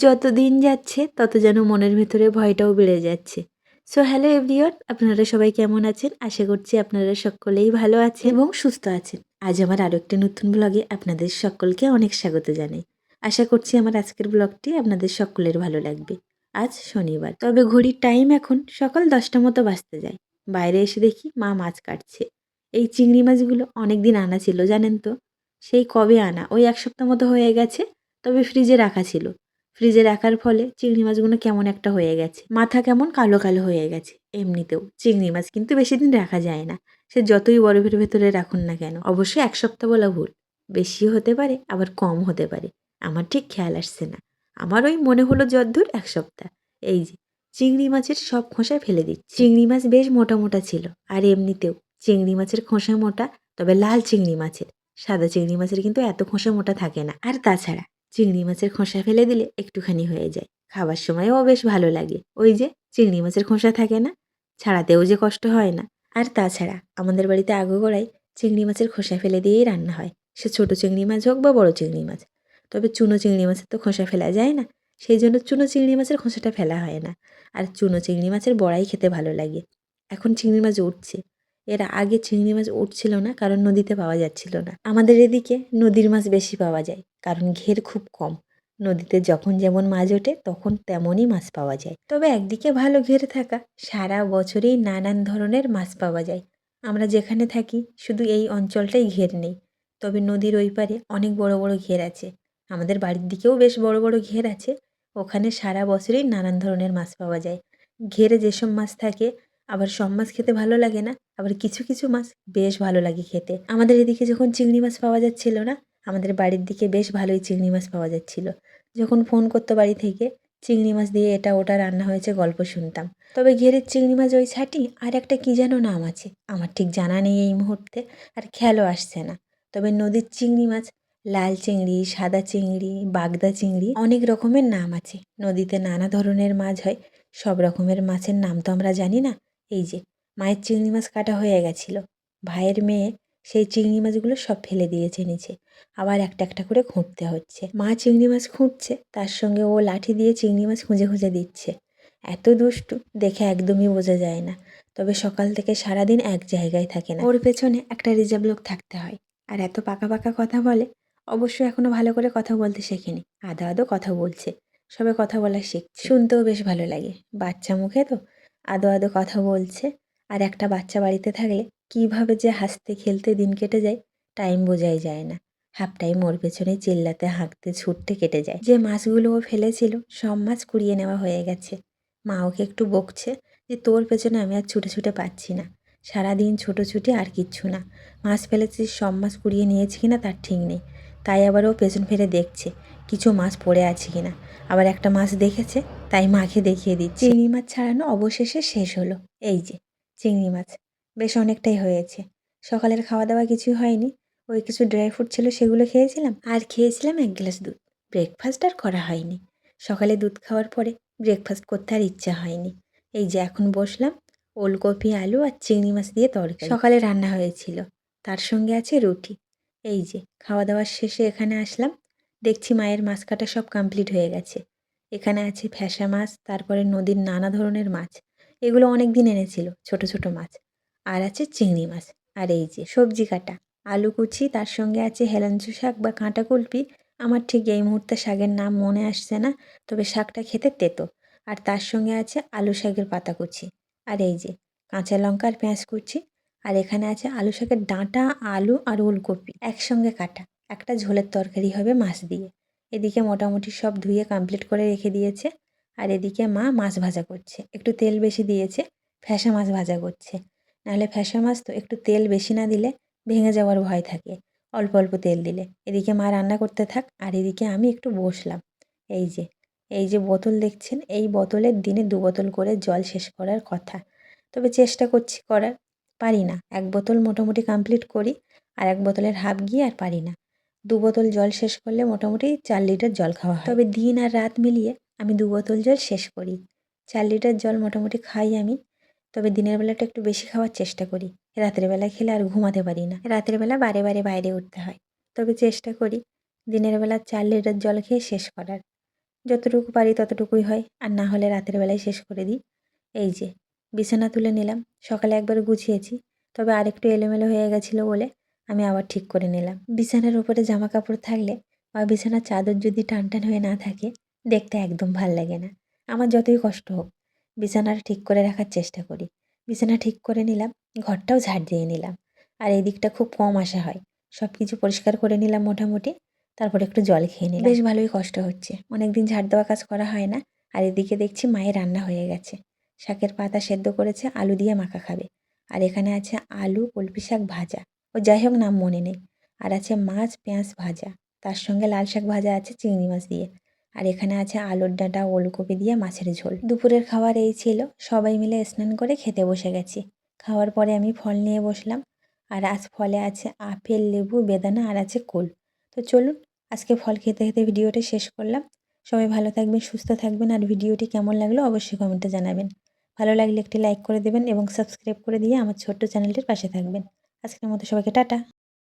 যত দিন যাচ্ছে, তত যেন মনের ভেতরে ভয়টাও বেড়ে যাচ্ছে। সো হ্যালো এভরিওয়ান আপনারা সবাই কেমন আছেন? আশা করছি আপনারা সকলেই ভালো আছেন এবং সুস্থ আছেন। আজ আমার আরও একটি নতুন ব্লগে আপনাদের সকলকে অনেক স্বাগত জানাই। আশা করছি আমার আজকের ব্লগটি আপনাদের সকলের ভালো লাগবে। আজ শনিবার। তবে ঘড়ির টাইম এখন সকাল দশটা মতো বাঁচতে যায়। বাইরে এসে দেখি মা মাছ কাটছে। এই চিংড়ি মাছগুলো অনেক দিন আনা ছিল, জানেন তো? সেই কবে আনা? ওই এক সপ্তাহ মতো হয়ে গেছে, তবে ফ্রিজে রাখা ছিল। ফ্রিজে রাখার ফলে চিংড়ি মাছগুলো কেমন একটা হয়ে গেছে। মাথা কেমন কালো কালো হয়ে গেছে। এমনিতেও চিংড়ি মাছ কিন্তু বেশি দিন রাখা যায় না। সে যতই বরফের ভেতরে রাখুন না কেন, অবশ্যই এক সপ্তাহ বলা ভুল। বেশিও হতে পারে, আবার কম হতে পারে। আমার ঠিক খেয়াল আসছে না। আমার ওই মনে হলো যদ্দূর এক সপ্তাহ। এই যে, চিংড়ি মাছের সব খোসা ফেলে দিচ্ছি। চিংড়ি মাছ বেশ মোটা মোটা ছিল। আর এমনিতেও চিংড়ি মাছের খোসা মোটা, তবে লাল চিংড়ি মাছের। সাদা চিংড়ি মাছের কিন্তু এত খোসা মোটা থাকে না। আর তাছাড়া চিংড়ি মাছের খোসা ফেলে দিলে একটুখানি হয়ে যায়। খাবার সময়ও বেশ ভালো লাগে। ওই যে চিংড়ি মাছের খোসা থাকে না? ছাড়াতেও যে কষ্ট হয় না। আর তাছাড়া আমাদের বাড়িতে আগুগোড়ায় চিংড়ি মাছের খোসা ফেলে দিয়েই রান্না হয়। সে ছোট চিংড়ি মাছ হোক বা বড় চিংড়ি মাছ। তবে চুনো চিংড়ি মাছের তো খোসা ফেলা যায় না। সেই জন্য চুনো চিংড়ি মাছের খোসাটা ফেলা হয় না। আর চুনো চিংড়ি মাছের বড়াই খেতে ভালো লাগে। এখন চিংড়ি মাছ উঠছে। এর আগে চিংড়ি মাছ উঠছিল না, কারণ নদীতে পাওয়া যাচ্ছিল না। আমাদের এদিকে নদীর মাছ বেশি পাওয়া যায়, কারণ ঘের খুব কম। নদীতে যখন যেমন মাছ ওঠে, তখন তেমনই মাছ পাওয়া যায়। তবে একদিকে ভালো ঘের থাকা, সারা বছরেই নানান ধরনের মাছ পাওয়া যায়। আমরা যেখানে থাকি, শুধু এই অঞ্চলটাই ঘের নেই। তবে নদীর ওই পারে অনেক বড় বড় ঘের আছে। আমাদের বাড়ির দিকেও বেশ বড় বড় ঘের আছে। ওখানে সারা বছরেই নানান ধরনের মাছ পাওয়া যায়। ঘেরে যেসব মাছ থাকে, আবার সব মাছ খেতে ভালো লাগে না আবার কিছু কিছু মাছ বেশ ভালো লাগে খেতে। আমাদের এদিকে যখন চিংড়ি মাছ পাওয়া যাচ্ছিল না, আমাদের বাড়ির দিকে বেশ ভালোই চিংড়ি মাছ পাওয়া যাচ্ছিল। যখন ফোন করতো বাড়ি থেকে, চিংড়ি মাছ দিয়ে এটা ওটা রান্না হয়েছে, গল্প শুনতাম। তবে ঘেরের চিংড়ি মাছ ওই ছাটি আর একটা কী যেন নাম আছে, আমার ঠিক জানা নেই এই মুহূর্তে, আর খেয়ালও আসছে না। তবে নদীর চিংড়ি মাছ, লাল চিংড়ি, সাদা চিংড়ি, বাগদা চিংড়ি, অনেক রকমের নাম আছে। নদীতে নানা ধরনের মাছ হয়, সব রকমের মাছের নাম তো আমরা জানি না। এই যে মায়ের চিংড়ি মাছ কাটা হয়ে গেছিল। ভাইয়ের মেয়ে সেই চিংড়ি মাছগুলো সব ফেলে দিয়েছে নিচে। আবার একটা একটা করে খুঁটতে হচ্ছে। মা চিংড়ি মাছ খুঁটছে তার সঙ্গে ও লাঠি দিয়ে চিংড়ি মাছ খুঁজে খুঁজে দিচ্ছে। এত দুষ্টু দেখে একদমই বোঝা যায় না। তবে সকাল থেকে সারাদিন এক জায়গায় থাকে না। ওর পেছনে একটা রিজার্ভ লোক থাকতে হয়। আর এত পাকা পাকা কথা বলে, অবশ্য এখনও ভালো করে কথা বলতে শেখেনি। আদো আদো কথা বলছে। সবে কথা বলা শিখছে। শুনতেও বেশ ভালো লাগে। বাচ্চা মুখে তো আদো আদো কথা বলছে। আর একটা বাচ্চা বাড়িতে থাকলে কীভাবে যে হাসতে খেলতে দিন কেটে যায় টাইম বোঝাই যায় না। হাফ টাইম ওর পেছনে চিল্লাতে, হাঁকতে, ছুটতে কেটে যায়। যে মাছগুলো ও ফেলেছিল, সব মাছ কুড়িয়ে নেওয়া হয়ে গেছে। মা ওকে একটু বকছে যে, তোর পেছনে আমি আর ছুটে ছুটে পাচ্ছি না। সারাদিন ছুটি আর কিচ্ছু না। মাছ ফেলেছিস, সব মাছ কুড়িয়ে নিয়েছি কিনা তার ঠিক নেই। তাই আবার ও পেছন ফিরে দেখছে, কিছু মাছ পড়ে আছে কিনা। আবার একটা মাছ দেখেছে, তাই মাকে দেখিয়ে দিচ্ছে। চিংড়ি মাছ ছাড়ানো অবশেষে শেষ হলো। এই যে চিংড়ি মাছ। বেশ অনেকটাই হয়েছে। সকালের খাওয়া দাওয়া কিছুই হয়নি। ওই কিছু ড্রাই ফ্রুট ছিল, সেগুলো খেয়েছিলাম। আর খেয়েছিলাম এক গ্লাস দুধ। ব্রেকফাস্ট আর করা হয়নি। সকালে দুধ খাওয়ার পরে ব্রেকফাস্ট করতে আর ইচ্ছা হয়নি। এই যে এখন বসলাম, ওলকপি, আলু আর চিংড়ি মাছ দিয়ে তরকারি। সকালে রান্না হয়েছিল। তার সঙ্গে আছে রুটি। এই যে খাওয়া দাওয়ার শেষে এখানে আসলাম। দেখছি মায়ের মাছ কাটা সব কমপ্লিট হয়ে গেছে। এখানে আছে ফ্যাসা মাছ, তারপরে নদীর নানা ধরনের মাছ। এগুলো অনেক দিন এনেছিল, ছোট ছোট মাছ। আর আছে চিংড়ি মাছ। আর এই যে সবজি কাটা, আলু কুচি, তার সঙ্গে আছে হেলাঞ্চু শাক বা কাঁটা কুলপি। আমার ঠিক এই মুহূর্তে শাকের নাম মনে আসছে না, তবে শাকটা খেতে তেতো। আর তার সঙ্গে আছে আলু শাকের পাতা কুচি। আর এই যে কাঁচা লঙ্কা আর পেঁয়াজ কুচি, আর এখানে আছে আলু শাকের ডাঁটা, আলু আর ওলকপি একসঙ্গে কাটা। একটা ঝোলের তরকারি হবে মাছ দিয়ে। এদিকে মোটামুটি সব ধুয়ে কমপ্লিট করে রেখে দিয়েছে। আর এদিকে মা মাছ ভাজা করছে। একটু তেল বেশি দিয়েছে, ফ্যাসা মাছ ভাজা করছে। নাহলে ফ্যাসা মাছ তো একটু তেল বেশি না দিলে ভেঙে যাওয়ার ভয় থাকে। অল্প অল্প তেল দিলে। এদিকে মা রান্না করতে থাক, আর এদিকে আমি একটু বসলাম। এই যে এই যে বোতল দেখছেন, এই বোতলের দিনে দু বোতল করে জল শেষ করার কথা। তবে চেষ্টা করছি করার। পারি না। এক বোতল মোটামুটি কমপ্লিট করি, আর এক বোতলের হাফ গিয়ে আর পারি না। দু বোতল জল শেষ করলে মোটামুটি চার লিটার জল খাওয়া হয়। তবে দিন আর রাত মিলিয়ে আমি দু বোতল জল শেষ করি। চার লিটার জল মোটামুটি খাই আমি, তবে দিনের বেলাটা একটু বেশি খাওয়ার চেষ্টা করি। রাতের বেলা খেলে আর ঘুমাতে পারি না। রাতের বেলা বারে বারে বাইরে উঠতে হয়। তবে চেষ্টা করি দিনের বেলা চার লিটার জল খেয়ে শেষ করার। যতটুকু পারি ততটুকুই হয়, আর না হলে রাতের বেলায় শেষ করে দিই। এই যে, বিছানা তুলে নিলাম। সকালে একবার গুছিয়েছি, তবে আরেকটু এলোমেলো হয়ে গেছিল বলে আমি আবার ঠিক করে নিলাম। বিছানার উপরে জামা কাপড় থাকলে বা বিছানার চাদর যদি টান টান হয়ে না থাকে দেখতে একদম ভালো লাগে না। আমার যতই কষ্ট হোক বিছানাটা ঠিক করে রাখার চেষ্টা করি। বিছানা ঠিক করে নিলাম, ঘরটাও ঝাড় দিয়ে নিলাম। আর এই দিকটা খুব কম আসা হয়। সব কিছু পরিষ্কার করে নিলাম মোটামুটি, তারপর একটু জল খেয়ে নিলাম। বেশ ভালোই কষ্ট হচ্ছে। অনেক দিন ঝাড় দেওয়া কাজ করা হয় না, আর এদিকে দেখছি মায়ের রান্না হয়ে গেছে। শাকের পাতা সেদ্ধ করেছে, আলু দিয়ে মাখা খাবে। আর এখানে আছে আলু কলপি শাক ভাজা। ও যাই হোক, নাম মনে নেই। আর আছে মাছ, পেঁয়াজ ভাজা। তার সঙ্গে লাল শাক ভাজা আছে, চিংড়ি মাছ দিয়ে। আর এখানে আছে আলুর ডাঁটা, ওলকপি দিয়ে মাছের ঝোল। দুপুরের খাবার এই ছিল। সবাই মিলে স্নান করে খেতে বসে গেছি। খাওয়ার পরে আমি ফল নিয়ে বসলাম। আর আজ ফলে আছে আপেল, লেবু, বেদানা আর আছে কুল। তো চলুন, আজকে ফল খেতে খেতে ভিডিওটা শেষ করলাম। সবাই ভালো থাকবেন, সুস্থ থাকবেন। আর ভিডিওটি কেমন লাগল অবশ্যই কমেন্টে জানাবেন। ভালো লাগলে একটি লাইক করে দেবেন এবং সাবস্ক্রাইব করে দিয়ে আমার ছোট্ট চ্যানেলটির পাশে থাকবেন। আজকের মতো সবাইকে টাটা।